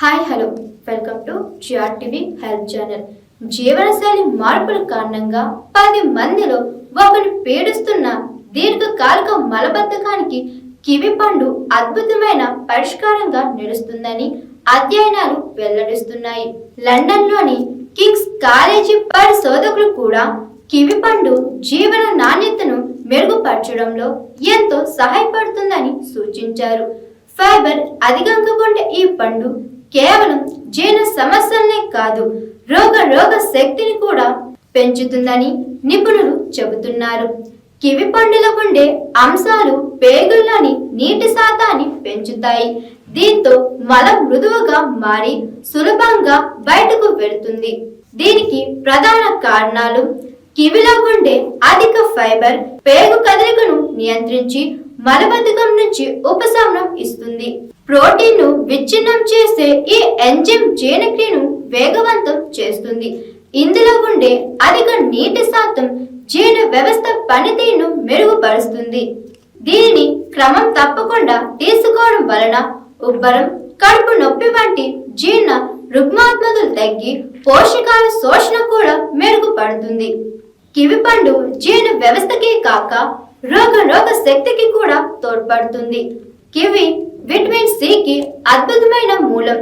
Hi hello. Welcome to G R TV health channel. జీవనశైలి మార్పుల కారణంగా పది మందిలో ఒకరిని పీడిస్తున్న దీర్ఘకాలిక మలబద్ధకానికి కివి పండు అద్భుతమైన పరిష్కారంగా నిలుస్తుందని అధ్యయనాలు వెల్లడిస్తున్నాయి. లండన్లోని కింగ్స్ కాలేజీ పరిశోధకులు కూడా కివి పండు జీవన నాణ్యతను మెరుగుపరచడంలో ఎంతో సహాయపడుతుందని సూచించారు. ఫైబర్ అధికంగా ఉండే ఈ పండు కేవలం జీర్ణ సమస్యలనే కాదు రోగ రోగ శక్తిని కూడా పెంచుతుందని నిపుణులు చెబుతున్నారు. కివి పండులో ఉండే అంశాలు పేగుల్లోని నీటి శాతాన్ని పెంచుతాయి. దీంతో మలం మృదువుగా మారి సులభంగా బయటకు వెళుతుంది. దీనికి ప్రధాన కారణాలు కివిలో ఉండే అధిక ఫైబర్ పేగు కదలికను నియంత్రించి మలబద్ధకం నుంచి ఉపశమనం ఇస్తుంది. ప్రోటీన్ను విచ్ఛిన్నం చేసే ఈ ఎంజిమ్ జీర్ణక్రియను వేగవంతం చేస్తుంది. ఇందులో ఉండే అధిక నీటి శాతం జీర్ణ వ్యవస్థ పనితీరును మెరుగుపరుస్తుంది. దీనిని క్రమం తప్పకుండా తీసుకోవడం వలన ఉబ్బరం కడుపు నొప్పి వంటి జీర్ణ రుగ్మాత్మతలు తగ్గి పోషకాల శోషణ కూడా మెరుగుపడుతుంది. కివి పండు జీర్ణ వ్యవస్థకే కాక రోగ రోగ శక్తికి కూడా తోడ్పడుతుంది. కివి సికి అద్భుతమైన మూలం.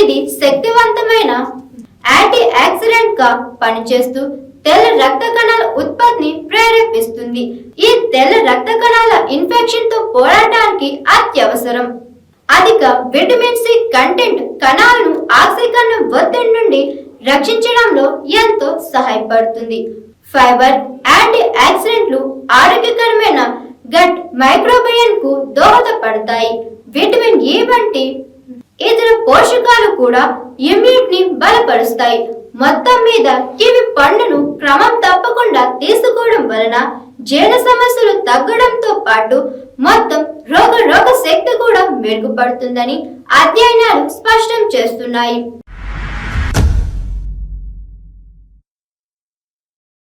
ఇది శక్తివంతమైన యాంటీ యాక్సిడెంట్గా పనిచేస్తూ తెల్ల రక్త కణాల ఉత్పత్తిని ప్రేరేపిస్తుంది. ఈ తెల్ల రక్త కణాల ఇన్ఫెక్షన్తో పోరాటానికి అత్యవసరం. అధిక విటమిన్ సి కంటెంట్ కణాలను ఆక్సీకరణ ఒత్తిడి నుండి రక్షించడంలో ఎంతో సహాయపడుతుంది. ఫైబర్ యాంటీ ఆక్సిడెంట్లు ఆరోగ్యకరమైన గట్ మైక్రోబయన్కు దోహదపడతాయి. విటమిన్ ఏ వంటి ఇతర పోషకాలు కూడా ఇమ్యూనిటీ బలపరుస్తాయి. మొత్తం మీద కివి పండును క్రమం తప్పకుండా తీసుకోవడం వలన జీర్ణ సమస్యలు తగ్గడంతో పాటు మొత్తం రోగ రోగ శక్తి కూడా మెరుగుపడుతుందని అధ్యయనాలు స్పష్టం చేస్తున్నాయి.